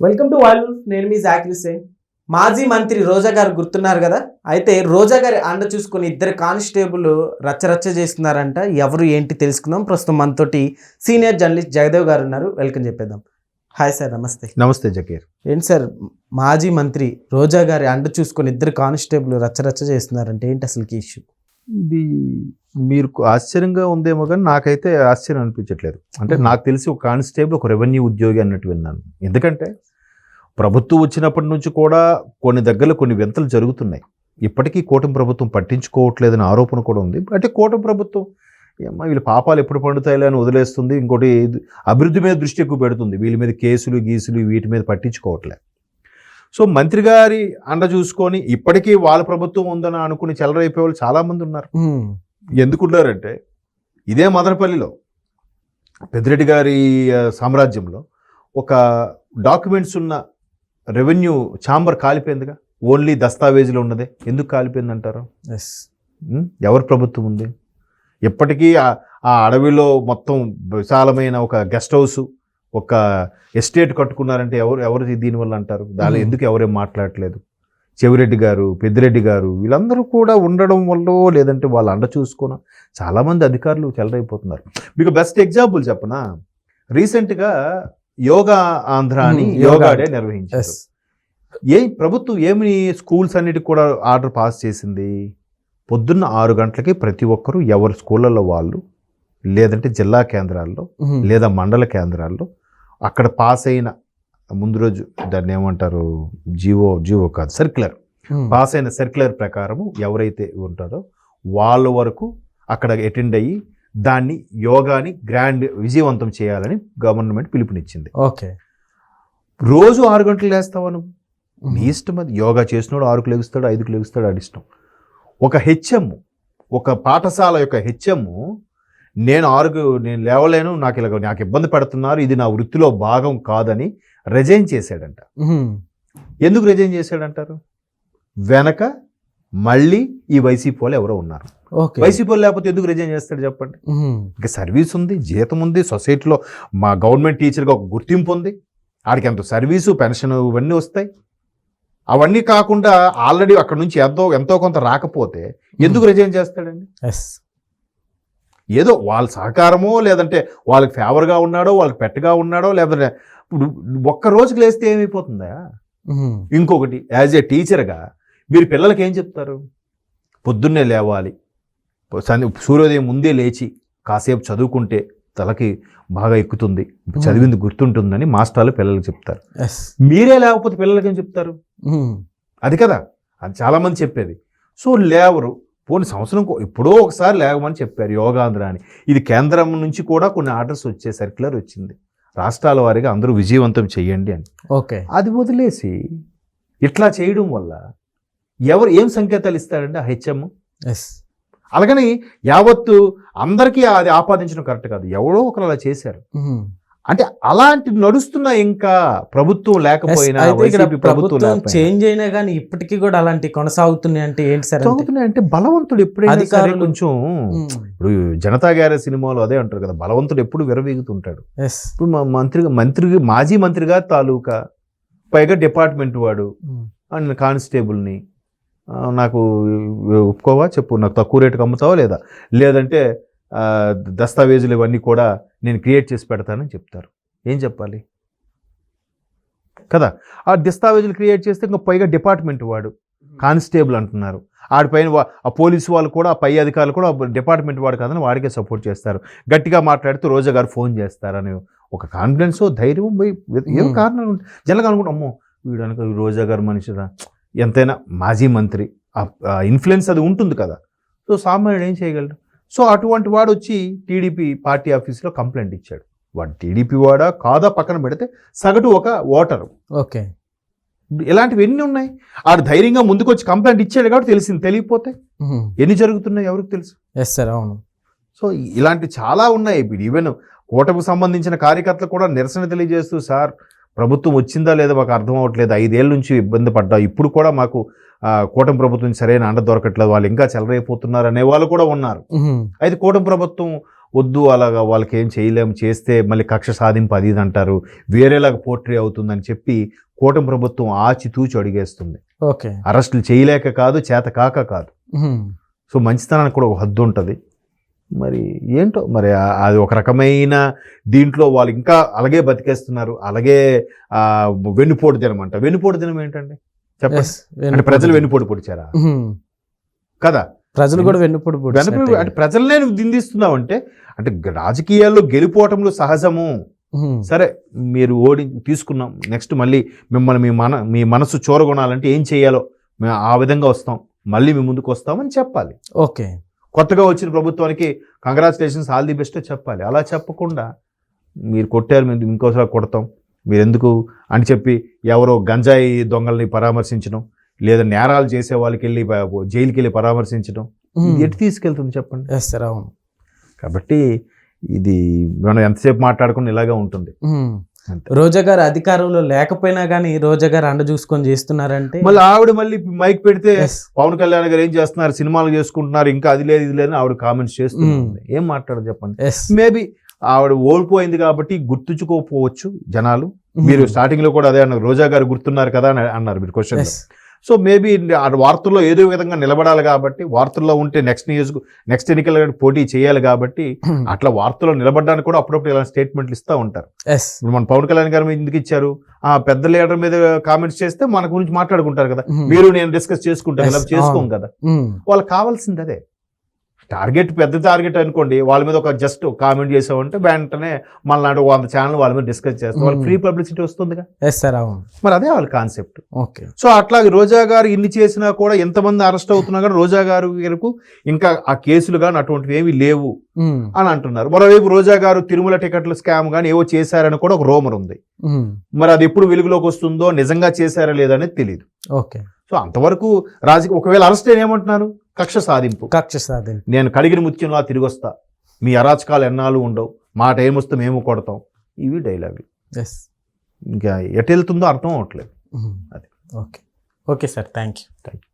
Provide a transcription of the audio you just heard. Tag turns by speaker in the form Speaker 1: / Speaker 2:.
Speaker 1: Welcome to వాళ్ళు నేను మీ జాకిర్ హుసేన్ మాజీ మంత్రి రోజా గారు గుర్తున్నారు కదా? అయితే రోజా గారి అండ చూసుకుని ఇద్దరు కానిస్టేబుల్ రచ్చరచ్చ చేస్తున్నారంట. ఎవరు ఏంటి తెలుసుకుందాం. ప్రస్తుతం మనతోటి సీనియర్ జర్నలిస్ట్ జగదేవ్ గారు ఉన్నారు. వెల్కమ్ చెప్పేద్దాం. హాయ్ సార్ నమస్తే.
Speaker 2: నమస్తే జకీర్.
Speaker 1: ఏంటి సార్ మాజీ మంత్రి రోజా గారి అండ చూసుకుని ఇద్దరు కానిస్టేబుల్ రచ్చరచ్చ చేస్తున్నారంటే ఏంటి అసలుకి ఇష్యూ
Speaker 2: ఇది మీరు ఆశ్చర్యంగా ఉందేమో కానీ నాకైతే ఆశ్చర్యం అనిపించట్లేదు. అంటే. నాకు తెలిసి ఒక కానిస్టేబుల్ ఒక రెవెన్యూ ఉద్యోగి అన్నట్టు విన్నాను. ఎందుకంటే ప్రభుత్వం వచ్చినప్పటి నుంచి కూడా కొన్ని దగ్గరలో కొన్ని వింతలు జరుగుతున్నాయి. ఇప్పటికీ కూటమి ప్రభుత్వం పట్టించుకోవట్లేదనే ఆరోపణ కూడా ఉంది. అంటే కూటమి ప్రభుత్వం ఏమ్మా వీళ్ళ పాపాలు ఎప్పుడు పండుతాయిలే అని వదిలేస్తుంది. ఇంకోటి అభివృద్ధి మీద దృష్టి ఎక్కువ పెడుతుంది. వీళ్ళ మీద కేసులు గీసులు వీటి మీద పట్టించుకోవట్లే. సో మంత్రి గారి అండ చూసుకొని ఇప్పటికీ వాళ్ళ ప్రభుత్వం ఉందని అనుకుని చెలరైపోయే వాళ్ళు చాలామంది ఉన్నారు. ఎందుకున్నారంటే ఇదే మదనపల్లిలో పెద్దిరెడ్డి గారి సామ్రాజ్యంలో ఒక డాక్యుమెంట్స్ ఉన్న రెవెన్యూ ఛాంబర్ కాలిపోయిందిగా? ఓన్లీ దస్తావేజులు ఉన్నదే. ఎందుకు కాలిపోయింది అంటారు
Speaker 1: ఎస్?
Speaker 2: ఎవరి ప్రభుత్వం ఉంది? ఇప్పటికీ ఆ- అడవిలో మొత్తం విశాలమైన ఒక గెస్ట్ హౌస్ ఒక ఎస్టేట్ కట్టుకున్నారంటే ఎవరు ఎవరు దీనివల్ల అంటారు? దానిలో
Speaker 1: Hmm.
Speaker 2: ఎందుకు ఎవరేం మాట్లాడట్లేదు? చెవిరెడ్డి గారు పెద్దిరెడ్డి గారు వీళ్ళందరూ కూడా ఉండడం వల్ల లేదంటే వాళ్ళు అండ చూసుకున్న చాలామంది అధికారులు చెలరైపోతున్నారు మీకు బెస్ట్ ఎగ్జాంపుల్ చెప్పనా? రీసెంట్గా యోగా ఆంధ్ర అని యోగా డే. నిర్వహించారు. ఏ ప్రభుత్వం ఏమి స్కూల్స్ అన్నిటికి కూడా ఆర్డర్ పాస్ చేసింది? పొద్దున్న ఆరు గంటలకి ప్రతి ఒక్కరూ ఎవరి స్కూళ్ళల్లో వాళ్ళు లేదంటే జిల్లా కేంద్రాల్లో లేదా మండల కేంద్రాల్లో అక్కడ పాస్ అయిన ముందు రోజు దాన్ని ఏమంటారు? జీవో జీవో కాదు సర్క్యులర్. పాస్ అయిన సర్క్యులర్ ప్రకారము ఎవరైతే ఉంటారో వాళ్ళ వరకు అక్కడ అటెండ్ అయ్యి దాన్ని యోగాని గ్రాండ్ విజయవంతం చేయాలని గవర్నమెంట్ పిలుపునిచ్చింది.
Speaker 1: ఓకే.
Speaker 2: రోజు ఆరు గంటలు లేస్తావా నువ్వు? నీ ఇష్టం అది. యోగా చేసినోడు ఆరుకు లెగుస్తాడు ఐదుకు లెగుస్తాడు అది ఇష్టం. ఒక హెచ్ఎం ఒక పాఠశాల యొక్క హెచ్ఎం నేను ఆరుకు నేను లేవలేను నాకు ఇలా నాకు ఇబ్బంది పెడుతున్నారు ఇది నా వృత్తిలో భాగం కాదని రిజైన్ చేశాడంట. ఎందుకు రిజైన్ చేశాడంటారు? వెనక మళ్ళీ ఈ వైసీపీ వాళ్ళు ఎవరో ఉన్నారు.
Speaker 1: ఓకే.
Speaker 2: వైసీపీ వాళ్ళు లేకపోతే ఎందుకు రిజైన్ చేస్తాడు చెప్పండి? ఇంకా సర్వీస్ ఉంది జీతం ఉంది సొసైటీలో మా గవర్నమెంట్ టీచర్గా ఒక గుర్తింపు ఉంది. ఆడికి ఎంత సర్వీసు పెన్షన్ ఇవన్నీ వస్తాయి. అవన్నీ కాకుండా ఆల్రెడీ అక్కడ నుంచి ఎంతో ఎంతో కొంత రాకపోతే ఎందుకు రిజైన్ చేస్తాడండి?
Speaker 1: ఎస్.
Speaker 2: ఏదో వాళ్ళ సహకారమో లేదంటే వాళ్ళకి ఫేవర్గా ఉన్నాడో వాళ్ళకి పెట్టగా ఉన్నాడో లేదంటే ఇప్పుడు ఒక్క రోజుకి లేస్తే ఏమైపోతుందా? ఇంకొకటి యాజ్ ఏ టీచర్గా మీరు పిల్లలకి ఏం చెప్తారు? పొద్దున్నే లేవాలి. సూర్యోదయం ముందే లేచి కాసేపు చదువుకుంటే తలకి బాగా ఎక్కుతుంది. చదివింది గుర్తుంటుందని మాస్టర్లు పిల్లలకి చెప్తారు. మీరే లేకపోతే పిల్లలకి ఏం చెప్తారు? అది కదా. అది చాలామంది చెప్పేది. సో లేవరు. పోనీ సంవత్సరం ఎప్పుడో ఒకసారి లేవమని చెప్పారు యోగాంధ్ర అని. ఇది కేంద్రం నుంచి కూడా కొన్ని ఆర్డర్స్ వచ్చే సర్క్యులర్ వచ్చింది. రాష్ట్రాల వారీగా అందరూ విజయవంతం చేయండి అని.
Speaker 1: ఓకే.
Speaker 2: అది వదిలేసి ఇట్లా చేయడం వల్ల ఎవరు ఏం సంకేతాలు ఇస్తారంటే ఆ హెచ్ఎం?
Speaker 1: ఎస్.
Speaker 2: అలాగని యావత్తు అందరికీ అది ఆపాదించడం కరెక్ట్ కాదు. ఎవరో ఒకరు అలా చేశారు. అంటే అలాంటి నడుస్తున్నా ఇంకా ప్రభుత్వం లేకపోయినా ప్రభుత్వం
Speaker 1: చేంజ్ అయినా కానీ ఇప్పటికీ కూడా అలాంటి కొనసాగుతున్నాయి అంటే ఏంటి సార్ అంటే?
Speaker 2: చదువుతున్నాయంటే బలవంతుడు ఎప్పుడైనా సరే కొంచెం. ఇప్పుడు జనతా గ్యారే సినిమాలో అదే అంటారు కదా బలవంతుడు ఎప్పుడు విరవీగుతుంటాడు ఇప్పుడు మా మంత్రి మంత్రి మాజీ మంత్రిగా తాలూకా పైగా డిపార్ట్మెంట్ వాడు. అండ్ కానిస్టేబుల్ని నాకు ఒప్పుకోవా? చెప్పు నాకు తక్కువ రేటుకి అమ్ముతావా లేదా? లేదంటే దస్తావేజులు ఇవన్నీ కూడా నేను క్రియేట్ చేసి పెడతానని చెప్తారు. ఏం చెప్పాలి? కదా? ఆ దస్తావేజులు క్రియేట్ చేస్తే ఇంకా పైగా డిపార్ట్మెంట్ వాడు. కానిస్టేబుల్ అంటున్నారు. ఆడిపైన వా- ఆ పోలీసు వాళ్ళు కూడా ఆ పై అధికారులు కూడా డిపార్ట్మెంట్ వాడు కాదని వాడికే సపోర్ట్ చేస్తారు. గట్టిగా మాట్లాడుతూ రోజా గారు ఫోన్ చేస్తారని ఒక కాన్ఫిడెన్స్ ధైర్యం పోయి ఏం. కారణాలు ఉంటాయి జనగా అనుకుంటాం అమ్మో వీడు అనక రోజా గారు మనిషిరా. ఎంతైనా మాజీ మంత్రి ఇన్ఫ్లుయెన్స్ అది ఉంటుంది కదా. సో సామాన్యుడు ఏం చేయగలడు? సో అటువంటి వాడు వచ్చి టీడీపీ పార్టీ ఆఫీస్లో కంప్లైంట్ ఇచ్చాడు. వాడు టీడీపీ వాడా కాదా పక్కన పెడితే సగటు ఒక ఓటరు.
Speaker 1: ఓకే.
Speaker 2: ఇలాంటివి ఎన్ని ఉన్నాయి? ఆడు ధైర్యంగా ముందుకు వచ్చి కంప్లైంట్ ఇచ్చాడు కాబట్టి తెలిసింది. తెలియకపోతే ఎన్ని జరుగుతున్నాయి ఎవరికి తెలుసు?
Speaker 1: ఎస్ సార్ అవును.
Speaker 2: సో ఇలాంటి చాలా ఉన్నాయి. ఇప్పుడు ఈవెన్ కూటమికి సంబంధించిన కార్యకర్తలు కూడా నిరసన తెలియజేస్తూ సార్ ప్రభుత్వం వచ్చిందా లేదా మాకు అర్థం అవ్వట్లేదు ఐదేళ్ళ నుంచి ఇబ్బంది పడ్డా. ఇప్పుడు కూడా మాకు కూటమి ప్రభుత్వం సరైన అండ దొరకట్లేదు. వాళ్ళు ఇంకా చెలరైపోతున్నారు అనే వాళ్ళు కూడా ఉన్నారు. అయితే కూటమి ప్రభుత్వం వద్దు అలాగా వాళ్ళకి ఏం చేయలేము చేస్తే మళ్ళీ కక్ష సాధింపు అది ఇది అంటారు. వేరేలాగా పోర్ట్రీ అవుతుందని చెప్పి కూటమి ప్రభుత్వం ఆచితూచి అడిగేస్తుంది.
Speaker 1: ఓకే.
Speaker 2: అరెస్టులు చేయలేక కాదు చేత కాక కాదు. సో మంచితనానికి కూడా ఒక హద్దు ఉంటుంది. మరి ఏంటో? మరి అది ఒక రకమైన దీంట్లో వాళ్ళు ఇంకా అలాగే బతికేస్తున్నారు. అలాగే వెన్నుపోటు దినం అంట. వెన్నుపోటు దినం ఏంటండి? చెప్పండి. అంటే. ప్రజలు వెన్నుపోటు పొడిచారా. కదా?
Speaker 1: ప్రజలు కూడా వెన్నుపోటు.
Speaker 2: అంటే ప్రజలనే దిందిస్తున్నావు అంటే అంటే రాజకీయాల్లో గెలిపోవటంలో సహజము. సరే మీరు ఓడి తీసుకున్నాం. నెక్స్ట్ మళ్ళీ మిమ్మల్ని మీ మన మీ మనసు చూరగొనాలంటే ఏం చేయాలో? మేము ఆ విధంగా వస్తాం. మళ్ళీ మీ ముందుకు వస్తామని చెప్పాలి.
Speaker 1: ఓకే.
Speaker 2: కొత్తగా వచ్చిన ప్రభుత్వానికి కంగ్రాచులేషన్స్ ఆల్ ది బెస్ట్ చెప్పాలి. అలా చెప్పకుండా మీరు కొట్టారు మేము ఇంకోసారి కొడతాం. మీరు ఎందుకు అని చెప్పి ఎవరో గంజాయి దొంగల్ని పరామర్శించడం లేదా నేరాలు చేసే వాళ్ళకి వెళ్ళి జైలుకి వెళ్ళి పరామర్శించడం ఇది ఎటు తీసుకెళ్తుంది చెప్పండి?
Speaker 1: అవును.
Speaker 2: కాబట్టి ఇది మనం ఎంతసేపు మాట్లాడుకుని ఇలాగే ఉంటుంది.
Speaker 1: రోజా గారు అధికారంలో లేకపోయినా కానీ రోజా గారు అండ చూసుకొని చేస్తున్నారంటే
Speaker 2: మళ్ళీ ఆవిడ మళ్ళీ మైక్ పెడితే. పవన్ కళ్యాణ్ గారు ఏం చేస్తున్నారు? సినిమాలు చేసుకుంటున్నారు. ఇంకా అది లేదు ఇది లేదు అని ఆవిడ కామెంట్స్ చేస్తుంది. ఏం మాట్లాడదు చెప్పండి? మేబీ ఆవిడ ఓడిపోయింది కాబట్టి గుర్తుంచుకోకపోవచ్చు జనాలు. మీరు స్టార్టింగ్లో కూడా అదే అన్నారు. రోజా గారు గుర్తున్నారు కదా అని అన్నారు మీరు క్వశ్చన్ సో మేబీ వార్తల్లో ఏదో విధంగా నిలబడాలి కాబట్టి వార్తల్లో ఉంటే నెక్స్ట్ నియోజక నెక్స్ట్ ఎన్నికల పోటీ చేయాలి కాబట్టి అట్లా వార్తల్లో నిలబడడానికి కూడా అప్పుడప్పుడు ఇలా స్టేట్మెంట్లు ఇస్తూ ఉంటారు. ఇప్పుడు మన పవన్ కళ్యాణ్ గారు మీద ఎందుకు ఇచ్చారు? ఆ పెద్ద లీడర్ మీద కామెంట్స్ చేస్తే మన గురించి మాట్లాడుకుంటారు కదా. మీరు నేను డిస్కస్ చేసుకుంటాను ఇలా చేసుకోం. కదా. వాళ్ళకి కావాల్సింది అదే. టార్గెట్ పెద్ద టార్గెట్ అనుకోండి వాళ్ళ మీద ఒక జస్ట్ కామెంట్ చేసామంటే వెంటనే మనలాంటి వంద ఛానల్ వాళ్ళ మీద డిస్కస్ చేస్తాం వాళ్ళకి
Speaker 1: Hmm.
Speaker 2: ఫ్రీ పబ్లిసిటీ వస్తుందిగా? మరి అదే వాళ్ళ కాన్సెప్ట్.
Speaker 1: ఓకే.
Speaker 2: సో అట్లాగే రోజా గారు ఇన్ని చేసినా కూడా ఎంతమంది అరెస్ట్ అవుతున్నా కూడా రోజా గారు ఇంకా ఆ కేసులు కానీ అటువంటివి ఏమీ లేవు అని అంటున్నారు. మరోవైపు రోజా గారు తిరుమల టికెట్ల స్కామ్ కానీ ఏవో చేశారని కూడా ఒక రోమర్ ఉంది. మరి అది ఎప్పుడు వెలుగులోకి వస్తుందో నిజంగా చేశారా లేదా అనేది తెలియదు
Speaker 1: ఓకే.
Speaker 2: సో అంతవరకు రాజకీయ ఒకవేళ అరెస్ట్ అయిన ఏమంటున్నారు? కక్ష సాధింపు.
Speaker 1: కక్ష సాధింపు.
Speaker 2: నేను కడిగిన ముత్యంలా తిరిగి వస్తా మీ అరాచకాలు ఎన్నాళ్ళు ఉండవు. మా టైం వస్తే మేము కొడతాం. ఇవి డైలాగులు.
Speaker 1: ఎస్
Speaker 2: ఇంకా ఎటు వెళ్తుందో అర్థం అవట్లేదు అది.
Speaker 1: Okay. Okay sir. Thank you
Speaker 2: Thank you.